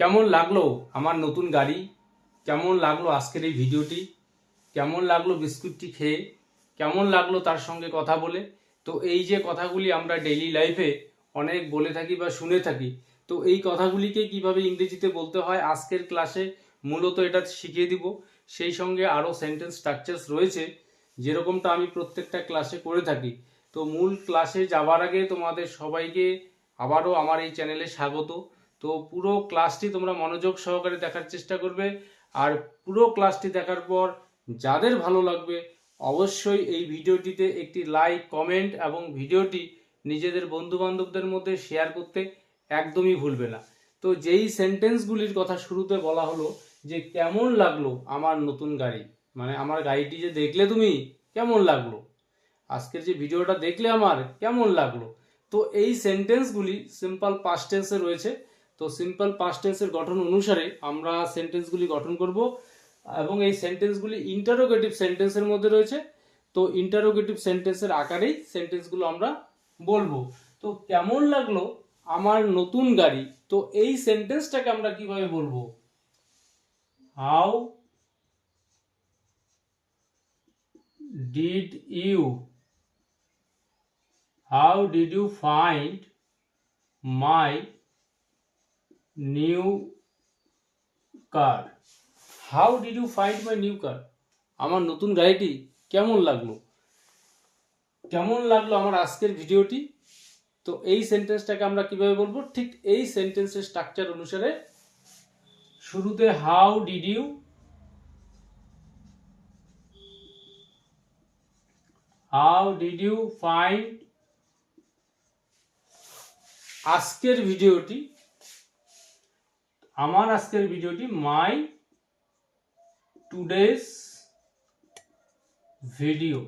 কেমন লাগল আমার নতুন গাড়ি? কেমন লাগল আজকের এই ভিডিওটি? কেমন লাগল বিস্কুটটি খেয়ে? কেমন লাগল তার সঙ্গে কথা বলে? তো এই যে কথাগুলি আমরা ডেইলি লাইফে অনেক বলে থাকি বা শুনে থাকি, তো এই কথাগুলিকে কীভাবে ইংরেজিতে বলতে হয় আজকের ক্লাসে মূলত এটা শিখিয়ে দিব। সেই সঙ্গে আরও সেন্টেন্স স্ট্রাকচার্স রয়েছে, যেরকমটা আমি প্রত্যেকটা ক্লাসে করে থাকি। তো মূল ক্লাসে যাওয়ার আগে তোমাদের সবাইকে আবারও আমার এই চ্যানেলে স্বাগত। তো পুরো ক্লাসটি তোমরা মনোযোগ সহকারে দেখার চেষ্টা করবে। আর পুরো ক্লাসটি দেখার পর যাদের ভালো লাগবে, অবশ্যই এই ভিডিওটিতে একটি লাইক কমেন্ট এবং ভিডিওটি নিজেদের বন্ধু বান্ধবদের মধ্যে শেয়ার করতে একদমই ভুলবে না। তো যেই সেন্টেন্সগুলির কথা শুরুতে বলা হলো, যে কেমন লাগল আমার নতুন গাড়ি? মানে আমার গাড়িটি যে দেখলে তুমি, কেমন লাগল? আজকের যে ভিডিওটা দেখলে আমার, কেমন লাগল? তো এই সেন্টেন্সগুলি সিম্পল পাস্ট টেন্সে রয়েছে। তো সিম্পল পাস্ট টেন্সের গঠন অনুসারে আমরা সেন্টেন্সগুলি গঠন করব এবং এই সেন্টেন্সগুলি ইন্টারোগেটিভ সেন্টেন্সের মধ্যে রয়েছে। তো ইন্টারোগেটিভ সেন্টেন্সের আকারেই সেন্টেন্সগুলো আমরা বলব। তো কেমন লাগল আমার নতুন গাড়ি? তো এই সেন্টেন্সটাকে আমরা কীভাবে বলব? How did you how did you find my new car how did you find my new car আমার নতুন গাড়িটি কেমন লাগল? কেমন লাগল আমার আজকের ভিডিওটি? তো এই সেন্টেন্সটাকে আমরা কীভাবে বলব? ঠিক এই সেন্টেন্সের স্ট্রাকচার অনুসারে শুরুতে how did you how did you find আজকের ভিডিওটি আমার আজকের ভিডিওটি my today's video.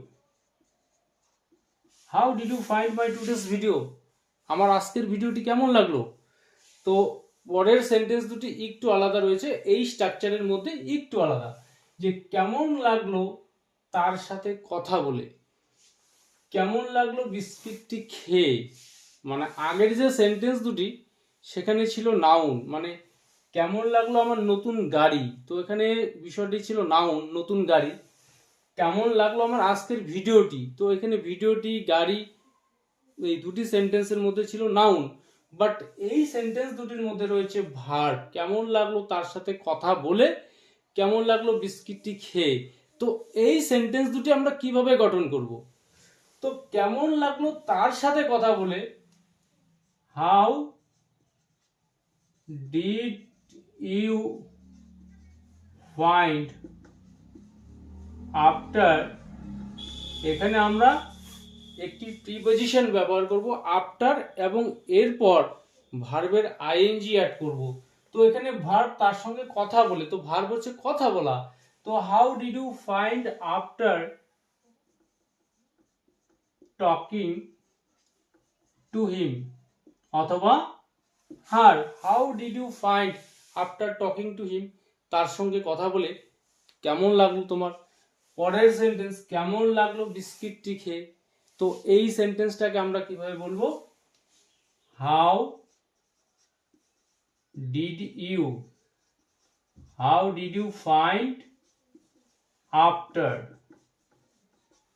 How did you find my today's video আমার আজকের ভিডিওটি কেমন লাগল? তো পরের সেন্টেন্স দুটি একটু আলাদা রয়েছে, এই স্ট্রাকচারের মধ্যে একটু আলাদা। যে কেমন লাগল তার সাথে কথা বলে। কেমন লাগল বিস্কিটটি খেয়ে? মানে আগের যে সেন্টেন্স দুটি, সেখানে ছিল নাউন মানে কেমন লাগল আমার নতুন গাড়ি? তো এখানে বিষয়টি ছিল নাউন নতুন গাড়ি। কেমন লাগল আমার আজকের ভিডিওটি? তো এখানে ভিডিওটি, গাড়ি, এই দুটি সেন্টেন্সের মধ্যে ছিল নাউন বাট এই সেন্টেন্স দুটির মধ্যে রয়েছে ভার কেমন লাগল তার সাথে কথা বলে? কেমন লাগল বিস্কিটটি খেয়ে? তো এই সেন্টেন্স দুটি আমরা কীভাবে গঠন করব? তো কেমন লাগল তার সাথে কথা বলে? How did you find after এখানে আমরা একটি প্রিপোজিশন ব্যবহার করব আফটার এবং এরপর ভার্বের আইএনজি অ্যাড করব। তো এখানে ভার্ব তার সঙ্গে কথা বলে, তো ভার্ব হচ্ছে কথা বলা। তো how did you find after talking to him অথবা her how did you find after talking to him তার সঙ্গে কথা বলে, কেমন লাগল তোমার? পরের সেন্টেন্স কেমন লাগল বিস্কিটটি খেয়ে? তো এই সেন্টেন্সটাকে আমরা কীভাবে বলব? How did you how did you find after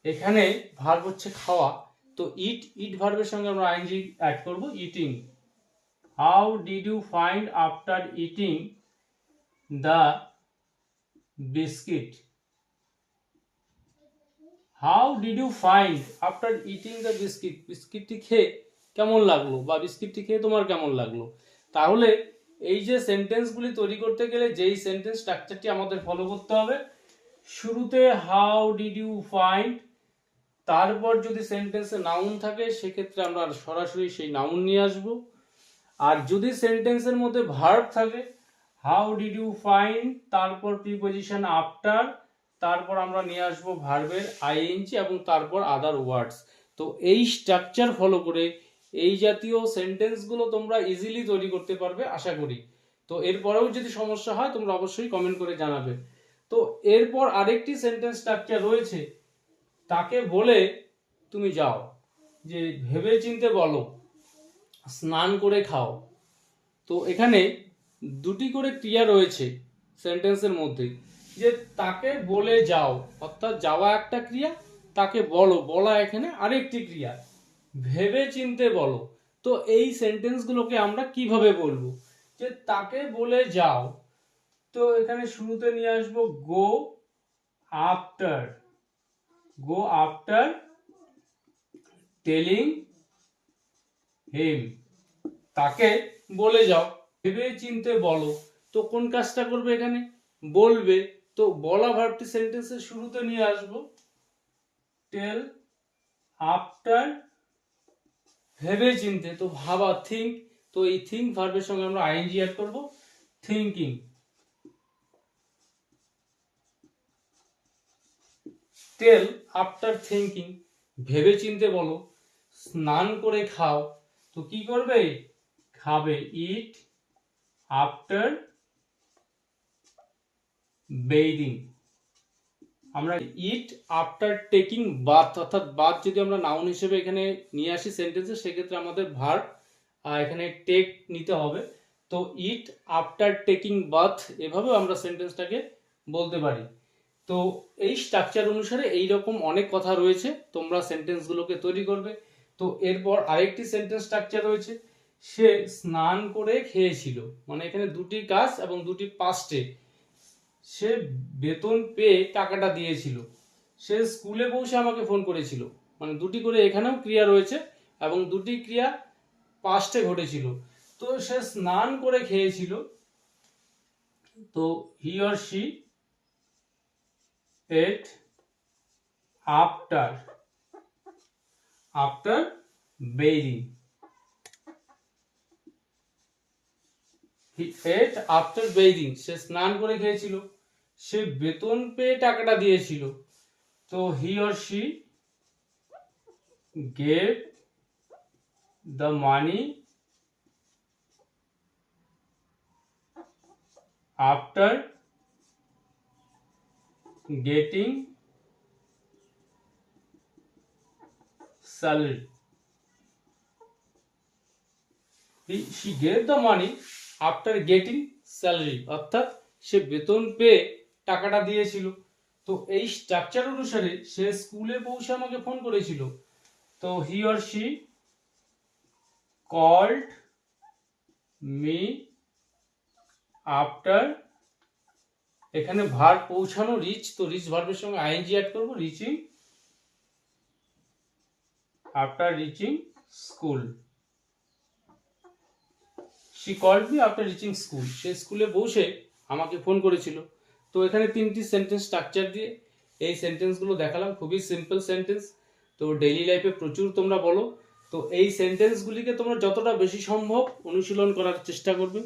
এখানে ভার্ব হচ্ছে খাওয়া, তো ইট ইট ভার্বের সঙ্গে আমরা আইনজি অ্যাড করব eating how did you find after eating the biscuit how did you find after eating the biscuit বিস্কিটটি খেয়ে কেমন লাগল? বা বিস্কিটটি খেয়ে তোমার কেমন লাগল? তাহলে এই যে সেন্টেন্সগুলি তৈরি করতে গেলে যেই সেন্টেন্স স্ট্রাকচারটি আমাদের ফলো করতে হবে, শুরুতে হাউ ডিড ইউ ফাইন্ড তারপর যদি সেন্টেন্সে নাউন থাকে, সেক্ষেত্রে আমরা সরাসরি সেই নাউন নিয়ে আসব। আর যদি সেন্টেন্সের মধ্যে ভার্ব থাকে হাউ ডিড ইউ ফাইন্ড তারপর প্রিপোজিশন আফটার তারপর আমরা নিয়ে আসব ভার্বের আইএনজি এবং তারপর আদার ওয়ার্ডস তো এই স্ট্রাকচার ফলো করে এই জাতীয় সেন্টেন্সগুলো তোমরা ইজিলি তৈরি করতে পারবে, আশা করি। তো এরপরেও যদি সমস্যা হয়, তোমরা অবশ্যই কমেন্ট করে জানাবে। তো এরপর আরেকটি সেন্টেন্স স্ট্রাকচার রয়েছে, তাকে বলে তুমি যাও। যে ভেবে চিনতে বলো। স্নান করে খাও। তো এখানে দুটি করে ক্রিয়া রয়েছে সেন্টেন্সের মধ্যে। যে তাকে বলে যাও, অর্থাৎ যাওয়া একটা ক্রিয়া, তাকে বলো, বলা এখানে আরেকটি ক্রিয়া। ভেবে চিনতে বলো। তো এই সেন্টেন্সগুলোকে আমরা কীভাবে বলব? যে তাকে বলে যাও। তো এখানে শুরুতে নিয়ে আসব go after go after telling him, তাকে বলে যাও। ভেবে চিনতে বলো, তো কোন কাজটা করবে এখানে? বলবে, তো বলা ভার্বটি সেন্টেন্সের শুরুতে নিয়ে আসব। টেল, আফটার ভেবে চিনতে তো ভাবা, থিঙ্ক, তো এই থিঙ্ক ভার্বের সঙ্গে আমরা আইএনজি অ্যাড করব। থিঙ্কিং। টেল, আফটার থিঙ্কিং ভেবে চিনতে বলো, স্নান করে খাও তো কি করবে? খাবে ইট আফটার বেইদিং আমরা ইট আফটার টেকিং বাথ অর্থাৎ বাথ যদি আমরা নাউন হিসেবে এখানে নিয়ে আসি সেন্টেন্সে সেক্ষেত্রে আমাদের ভার্ব এখানে টেক নিতে হবে। তো ইট আফটার টেকিং বাথ এভাবেও আমরা সেন্টেন্সটাকে বলতে পারি। তো এই স্ট্রাকচার অনুসারে এই রকম অনেক কথা রয়েছে, তোমরা সেন্টেন্সগুলোকে তৈরি করবে। তো এরপর আরেকটি সেন্টেন্স স্ট্রাকচার রয়েছে। সে স্নান করে খেয়েছিল। মানে এখানে দুটি কাজ এবং দুটি পাস্টে সে বেতন পেয়ে টাকাটা দিয়েছিল। সে স্কুলে পৌঁছে আমাকে ফোন করেছিল। মানে দুটি করে এখানেও ক্রিয়া রয়েছে এবং দুটি ক্রিয়া পাস্টে ঘটেছিল। তো সে স্নান করে খেয়েছিল। তো he or she ate after after bathing he ate after bathing সে স্নান করে খেয়েছিল। সে বেতন পেয়ে টাকাটা দিয়েছিল। তো he or she gave the money after getting salary he, she gave the money after getting salary. অর্থাৎ সে বেতন পেয়ে টাকাটা দিয়েছিল। তো এই স্ট্রাকচার অনুসারে সে স্কুলে পৌঁছে আমাকে ফোন করেছিল। তো he or she called me after এখানে ভার পৌঁছানো রিচ তো রিচ ভার্বের সঙ্গে আইএনজি অ্যাড করব reaching after reaching school she called me after reaching school সে স্কুলে বসে আমাকে ফোন করেছিল। তো এখানে তিনটি সেন্টেন্স স্ট্রাকচার দিয়ে এই সেন্টেন্সগুলো দেখালাম। খুবই সিম্পল সেন্টেন্স তো ডেইলি লাইফে প্রচুর তোমরা বলো। তো এই সেন্টেন্সগুলিকে তোমরা যতটা বেশি সম্ভব অনুশীলন করার চেষ্টা করবে।